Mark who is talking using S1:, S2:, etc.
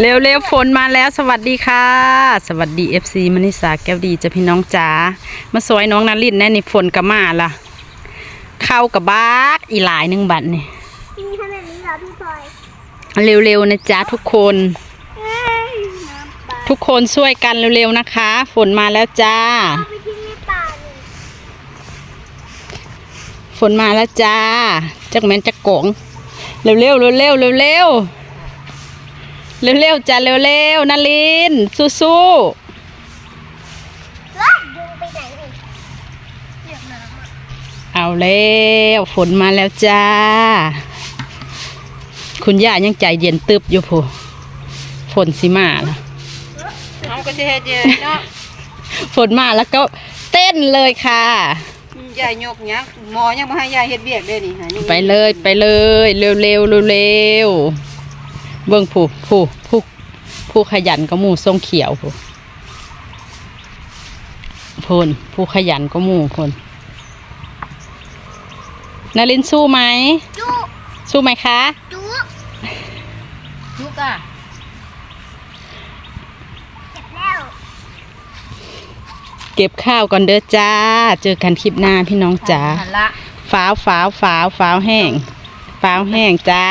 S1: เร็วเร็วๆฝนมาแล้วสวัสดีค่ะ สวัสดี FC มณิสาแก้วดีจ้ะพี่น้องจ๋ามาสวยน้องนารินแน่นี่ฝนก็มาละเข้ากับบากอีหลายหนึ่งบัตรนี่
S2: พี่มีขนาดนี้เหรอพี่พลอย
S1: เร็วๆนะจ๊ะทุกคน
S2: เอ้ยน้ำปลา
S1: ทุกคนช่วยกันเร็วๆนะคะ ฝนมาแล้วจ้า
S2: เอาไปทิ้งในป่าเลย
S1: ฝนมาแล้วจ้าจักแม่นจักกงเร็วๆเร็วๆเร็วๆ เร็วๆเร็วๆเร็วๆจ้าเร็วๆนาริน สู้
S2: ว้ายยุงไปไหนนี่เหยียบน้ำอะ
S1: ๆเอาแล้วฝนมาแล้วจ้า คุณย่ายังใจเย็นตึบอยู่ผู้ฝนสิมาแล้ว
S3: เอาก็จะเฮ็ดเยอะเนาะ
S1: ฝนมาแล้วก็เต้นเลยค่ะ
S3: ยายยกเนี้ยหมอยังมาให้ยายเฮ็ดเวียกเด้อนี่หานี่
S1: ไปเลยไปเลย เร็วเร็วเร็วเร็วๆ เบิ่งผู้ผู้ผู้ผู้ขยันก็หมู่ทรงเขียวผู้พนผู้ขยันก็หมู่พนนารินสู้ไหม
S2: จุ
S1: สู้ไหมคะ
S2: จุ
S3: ทุกอะ
S2: เจ็บแล้ว
S1: เก็บข้าวก่อนเด้อจ้า เจอกันคลิปหน้าพี่น้องจ๋า
S3: หันละ
S1: ฟ้าวฟ้าวฟ้าวฟ้าวแห้งฟ้าวแห้งจ้า